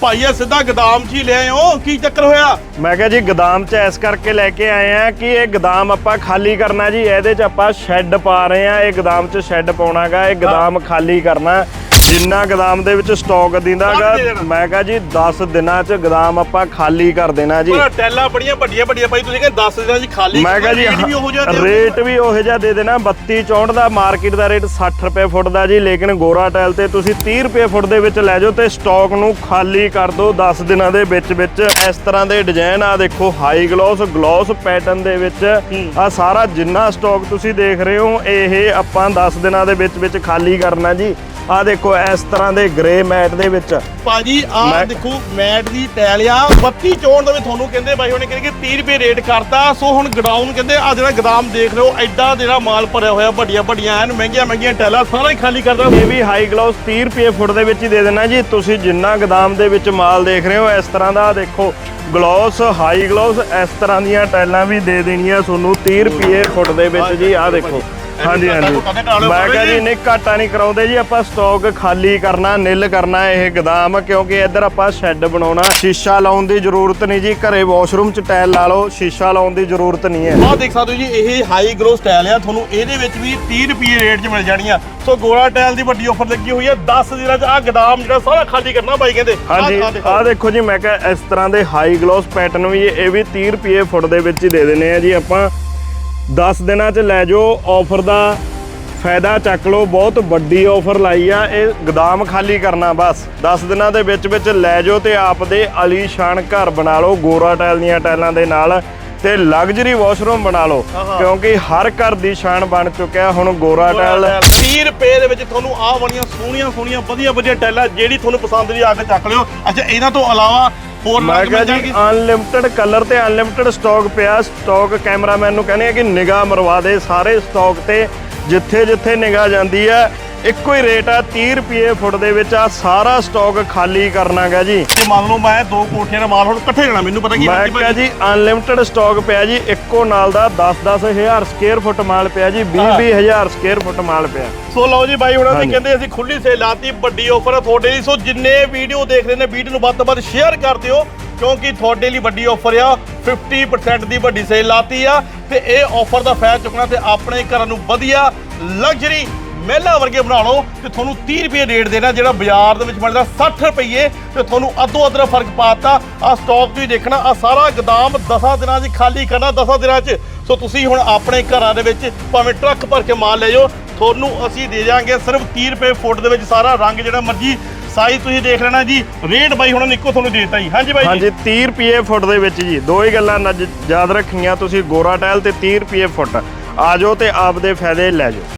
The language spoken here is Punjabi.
ਭਾਈ ਆ ਸਿੱਧਾ ਗਦਾਮ 'ਚ ਹੀ ਲੈ ਆਏ ਹੋ ਕੀ ਚੱਕਰ ਹੋਇਆ? ਮੈਂ ਕਿਹਾ ਜੀ, ਗਦਾਮ 'ਚ ਇਸ ਕਰਕੇ ਲੈ ਕੇ ਆਏ ਆ ਕਿ ਇਹ ਗਦਾਮ ਆਪਾਂ ਖਾਲੀ ਕਰਨਾ ਜੀ, ਇਹਦੇ 'ਚ ਆਪਾਂ ਸ਼ੈੱਡ ਪਾ ਰਹੇ ਆ ਇਹ ਗਦਾਮ 'ਚ ਸ਼ੈੱਡ ਪਾਉਣਾਗਾ, ਇਹ ਗਦਾਮ ਖਾਲੀ ਕਰਨਾ। ਜਿੰਨਾ ਗਦਾਮ ਦੇ ਵਿੱਚ ਸਟਾਕ ਦਿੰਦਾਗਾ। ਮੈਂ ਕਿਹਾ ਜੀ 10 ਦਿਨਾਂ 'ਚ ਗਦਾਮ ਆਪਾਂ ਖਾਲੀ ਕਰ ਦੇਣਾ ਜੀ। ਪਰ ਟੈਲਾਂ ਬੜੀਆਂ ਵੱਡੀਆਂ ਵੱਡੀਆਂ ਭਾਈ ਤੁਸੀਂ ਕਹਿੰਦੇ 10 ਦਿਨਾਂ 'ਚ ਖਾਲੀ ਮੈਂ ਕਿਹਾ ਜੀ ਰੇਟ ਵੀ ਉਹੋ ਜਿਹਾ ਦੇ ਦੇਣਾ 32 64 ਦਾ ਮਾਰਕੀਟ ਦਾ ਰੇਟ 60 ਰੁਪਏ ਫੁੱਟ ਦਾ ਜੀ ਲੇਕਿਨ ਗੋਰਾ ਟਾਇਲ ਤੇ ਤੁਸੀਂ 30 ਰੁਪਏ ਫੁੱਟ ਦੇ ਵਿੱਚ ਲੈ ਜਾਓ ਤੇ ਸਟਾਕ ਨੂੰ ਖਾਲੀ ਕਰ ਦਿਓ 10 ਦਿਨਾਂ ਦੇ ਵਿੱਚ ਵਿੱਚ। ਇਸ ਤਰ੍ਹਾਂ ਦੇ ਡਿਜ਼ਾਈਨ ਆ ਦੇਖੋ ਹਾਈ ਗਲੋਸ ਗਲੋਸ ਪੈਟਰਨ ਦੇ ਵਿੱਚ। ਆ ਸਾਰਾ ਜਿੰਨਾ ਸਟਾਕ ਤੁਸੀਂ ਦੇਖ ਰਹੇ ਹੋ ਇਹ ਆਪਾਂ 10 ਦਿਨਾਂ ਦੇ ਵਿੱਚ ਵਿੱਚ ਖਾਲੀ ਕਰਨਾ ਜੀ। ਆ ਦੇਖੋ ਇਸ ਤਰ੍ਹਾਂ ਦੇ ਗ੍ਰੇ ਮੈਟ ਦੇ ਵਿੱਚ ਭਾਜੀ ਆ ਮੈਂ- ਦੇਖੋ ਮੈਟ ਦੀ ਟੈਲ ਆ 32 ਚੋਣ ਦਾ ਵੀ ਤੁਹਾਨੂੰ ਕਹਿੰਦੇ ਬਾਈ ਉਹਨੇ ਕਹਿੰਦੇ ਕਿ 30 ਰੁਪਏ ਰੇਟ ਕਰਤਾ। ਸੋ ਹੁਣ ਗਡਾਊਨ ਕਹਿੰਦੇ ਆ ਜਿਹੜਾ ਗਦਾਮ ਦੇਖ ਰਹੇ ਹੋ ਐਡਾ ਜਿਹੜਾ ਮਾਲ ਭਰਿਆ ਹੋਇਆ ਵੱਡੀਆਂ ਵੱਡੀਆਂ ਐਨ ਮਹਿੰਗੀਆਂ ਮਹਿੰਗੀਆਂ ਟੈਲਾਂ ਸਾਰਾ ਹੀ ਖਾਲੀ ਕਰਦਾ ਇਹ ਵੀ ਹਾਈ ਗਲਾਸ 30 ਰੁਪਏ ਫੁੱਟ ਦੇ ਵਿੱਚ ਹੀ ਦੇ ਦੇਣਾ ਜੀ। ਤੁਸੀਂ ਜਿੰਨਾ ਗਦਾਮ ਦੇ ਵਿੱਚ ਮਾਲ ਦੇਖ ਰਹੇ ਹੋ ਇਸ ਤਰ੍ਹਾਂ ਦਾ ਦੇਖੋ ਗਲਾਸ ਹਾਈ ਗਲਾਸ ਇਸ ਤਰ੍ਹਾਂ ਦੀਆਂ ਟਾਈਲਾਂ ਵੀ ਦੇ ਦੇਣੀਆਂ ਤੁਹਾਨੂੰ 30 ਰੁਪਏ ਫੁੱਟ ਦੇ ਵਿੱਚ ਜੀ। ਆਹ ਦੇਖੋ ਹਾਂਜੀ ਹਾਂਜੀ। ਮੈਂ ਕਿਹਾ ਜੀ ਨਹੀਂ ਘਾਟਾ ਨਹੀਂ ਕਰਾਉਂਦੇ ਜੀ ਆਪਾਂ ਸਟਾਕ ਖਾਲੀ ਕਰਨਾ ਨਿਲ ਕਰਨਾ ਇਹ ਗਦਾਮ ਕਿਉਂਕਿ ਇੱਧਰ ਆਪਾਂ ਸ਼ੈੱਡ ਬਣਾਉਣਾ। ਸ਼ੀਸ਼ਾ ਲਾਉਣ ਦੀ ਜ਼ਰੂਰਤ ਨਹੀਂ ਜੀ ਘਰੇ ਵਾਸ਼ਰੂਮ 'ਚ ਟਾਇਲ ਲਾ ਲਓ ਸ਼ੀਸ਼ਾ ਲਾਉਣ ਦੀ ਜ਼ਰੂਰਤ ਨਹੀਂ ਹੈ। ਆਹ ਦੇਖ ਸਕਦੇ ਹੋ ਜੀ ਇਹ ਹਾਈ ਗਲੋ ਸਟਾਈਲ ਆ ਤੁਹਾਨੂੰ ਇਹਦੇ ਵਿੱਚ ਵੀ 30 ਰੁਪਏ ਰੇਟ 'ਚ ਮਿਲ ਜਾਣੀਆਂ ਸੋ ਗੋਰਾ ਟਾਈਲ ਦੀ ਵੱਡੀ ਆਫਰ ਲੱਗੀ ਹੋਈ ਹੈ 10 ਦਿਨਾਂ 'ਚ ਆ ਗਦਾਮ ਜਿਹੜਾ ਸਾਰਾ ਖਾਲੀ ਕਰਨਾ ਬਾਈ ਕਹਿੰਦੇ। ਆਹ- ਹਾਂਜੀ ਆਹ ਦੇਖੋ। ਆਹ ਦੇਖੋ ਜੀ ਮੈਂ ਕਿਹਾ ਇਸ ਤਰ੍ਹਾਂ ਦੇ ਹਾਈ ਗਲੋਸ ਪੈਟਰਨ ਵੀ ਇਹ ਵੀ 30 ਰੁਪਏ ਫੁੱਟ ਦੇ ਵਿੱਚ ਹੀ ਦੇ ਦਿੰਨੇ ਆ ਜੀ ਆਪਾਂ। 10 ਦਿਨਾਂ 'ਚ ਲੈ ਜਾਓ ਆਫਰ ਦਾ ਫਾਇਦਾ ਚੱਕ ਲਓ ਬਹੁਤ ਵੱਡੀ ਆਫਰ ਲਾਈ ਆ ਇਹ ਗਦਾਮ ਖਾਲੀ ਕਰਨਾ ਬਸ। 10 ਦਿਨਾਂ ਦੇ ਵਿੱਚ ਵਿੱਚ ਲੈ ਜਾਓ ਤੇ ਆਪਦੇ ਆਲੀਸ਼ਾਨ ਘਰ ਬਣਾ ਲਓ ਗੋਰਾ ਟਾਇਲ ਦੀਆਂ ਟਾਈਲਾਂ ਦੇ ਨਾਲ ਤੇ ਲਗਜ਼ਰੀ ਵਾਸ਼ਰੂਮ ਬਣਾ ਲਓ। ਕਿਉਂਕਿ ਹਰ ਘਰ ਦੀ ਸ਼ਾਨ ਬਣ ਚੁੱਕਿਆ ਹੁਣ ਗੋਰਾ ਟਾਇਲ। 30 ਰੁਪਏ ਦੇ ਵਿੱਚ ਤੁਹਾਨੂੰ ਆਹ ਬਣੀਆਂ ਸੋਹਣੀਆਂ ਸੋਹਣੀਆਂ ਵਧੀਆ ਵਧੀਆ ਟੈਲਾਂ ਜਿਹੜੀ ਤੁਹਾਨੂੰ ਪਸੰਦ ਦੀ ਆ ਕੇ ਚੱਕ ਲਿਓ। ਅੱਛਾ ਇਹਨਾਂ ਤੋਂ ਇਲਾਵਾ ਹੋਰ ਮੈਂ ਕਿਹਾ ਜੀ ਅਨਲਿਮਟਿਡ ਕਲਰ ਤੇ ਅਨਲਿਮਟਿਡ ਸਟਾਕ ਪਿਆ ਸਟਾਕ ਕੈਮਰਾਮੈਨ ਨੂੰ ਕਹਿੰਦੇ ਆ ਕਿ ਨਿਗਾਹ ਮਰਵਾ ਦੇ ਸਾਰੇ ਸਟਾਕ ਤੇ ਜਿੱਥੇ ਜਿੱਥੇ ਨਿਗਾਹ ਜਾਂਦੀ ਹੈ ਇੱਕੋ ਹੀ ਰੇਟ ਆ 30 ਰੁਪਏ ਫੁੱਟ ਦੇ ਵਿੱਚ ਆ ਸਾਰਾ ਸਟਾਕ ਖਾਲੀ ਕਰਨਾਗਾ ਜੀ। ਜੇ ਮੰਨ ਲਓ ਮੈਂ ਦੋ ਕੋਠੀਆਂ ਦਾ ਮਾਲ ਹੁਣ ਇਕੱਠੇ ਜਾਣਾ ਮੈਨੂੰ ਪਤਾ ਕੀ ਮੈਂ ਕਿਹਾ ਜੀ ਅਨਲਿਮਟਿਡ ਸਟਾਕ ਪਿਆ ਜੀ ਇੱਕੋ ਨਾਲ ਦਾ 10-10 ਹਜ਼ਾਰ ਸਕੁਅਰ ਫੁੱਟ ਮਾਲ ਪਿਆ ਜੀ 20-20 ਹਜ਼ਾਰ ਸਕੁਅਰ ਫੁੱਟ ਮਾਲ ਪਿਆ। ਸੋ ਲਓ ਜੀ ਬਾਈ ਹੁਣਾਂ ਨੇ। ਕਹਿੰਦੇ ਅਸੀਂ ਖੁੱਲੀ ਸੇਲ ਲਾਤੀ ਵੱਡੀ ਆਫਰ ਹੈ ਤੁਹਾਡੇ ਲਈ। ਸੋ ਜਿੰਨੇ ਵੀਡੀਓ ਦੇਖ ਰਹੇ ਨੇ ਵੀਡੀਓ ਨੂੰ ਵੱਧ ਤੋਂ ਵੱਧ ਸ਼ੇਅਰ ਕਰ ਦਿਓ ਕਿਉਂਕਿ ਤੁਹਾਡੇ ਲਈ ਵੱਡੀ ਆਫਰ ਆ 50% ਦੀ ਵੱਡੀ ਸੇਲ ਲਾਤੀ ਆ ਤੇ ਇਹ ਆਫਰ ਦਾ ਫਾਇਦਾ ਚੁੱਕਣਾ ਤੇ ਆਪਣੇ ਘਰਾਂ ਨੂੰ ਵਧੀਆ ਲਗਜ਼ਰੀ ਮਹਿਲਾ ਵਰਗੇ ਬਣਾ ਲਓ ਤੇ ਤੁਹਾਨੂੰ 30 ਰੁਪਏ ਰੇਟ ਦੇਣਾ, ਜਿਹੜਾ ਬਾਜ਼ਾਰ ਦੇ ਵਿੱਚ ਮਿਲਦਾ 60 ਰੁਪਏ ਤੇ ਤੁਹਾਨੂੰ ਅੱਧੋ ਅੱਧ ਦਾ ਫ਼ਰਕ ਪਾਤਾ ਆ ਸਟਾਕ ਤੁਸੀਂ ਦੇਖਣਾ ਆ ਸਾਰਾ ਗਦਾਮ 10 ਦਿਨਾਂ 'ਚ ਖਾਲੀ ਕਰਨਾ 10 ਦਿਨਾਂ 'ਚ। ਸੋ ਤੁਸੀਂ ਹੁਣ ਆਪਣੇ ਘਰਾਂ ਦੇ ਵਿੱਚ ਭਾਵੇਂ ਟਰੱਕ ਭਰ ਕੇ ਮਾਲ ਲੈ ਜਾਓ, ਤੁਹਾਨੂੰ ਅਸੀਂ ਦੇ ਜਾਾਂਗੇ ਸਿਰਫ 30 ਰੁਪਏ ਫੁੱਟ ਦੇ ਵਿੱਚ ਸਾਰਾ ਰੰਗ ਜਿਹੜਾ ਮਰਜ਼ੀ ਸਾਈਜ਼ ਤੁਸੀਂ ਦੇਖ ਲੈਣਾ ਜੀ। ਰੇਟ ਬਾਈ ਹੁਣ ਇੱਕੋ ਤੁਹਾਨੂੰ ਦੇ ਦਿੱਤਾ ਜੀ। ਹਾਂਜੀ ਬਾਈ ਹਾਂਜੀ 30 ਰੁਪਏ ਫੁੱਟ ਦੇ ਵਿੱਚ ਜੀ। ਦੋ ਹੀ ਗੱਲਾਂ ਨਜ- ਯਾਦ ਰੱਖੀਆਂ ਤੁਸੀਂ ਗੋਰਾ ਟਾਇਲ ਤੇ 30 ਰੁਪਏ ਫੁੱਟ। ਆ ਜਾਓ ਤੇ ਆਪਦੇ ਫਾਇਦੇ ਲੈ ਜਾਓ।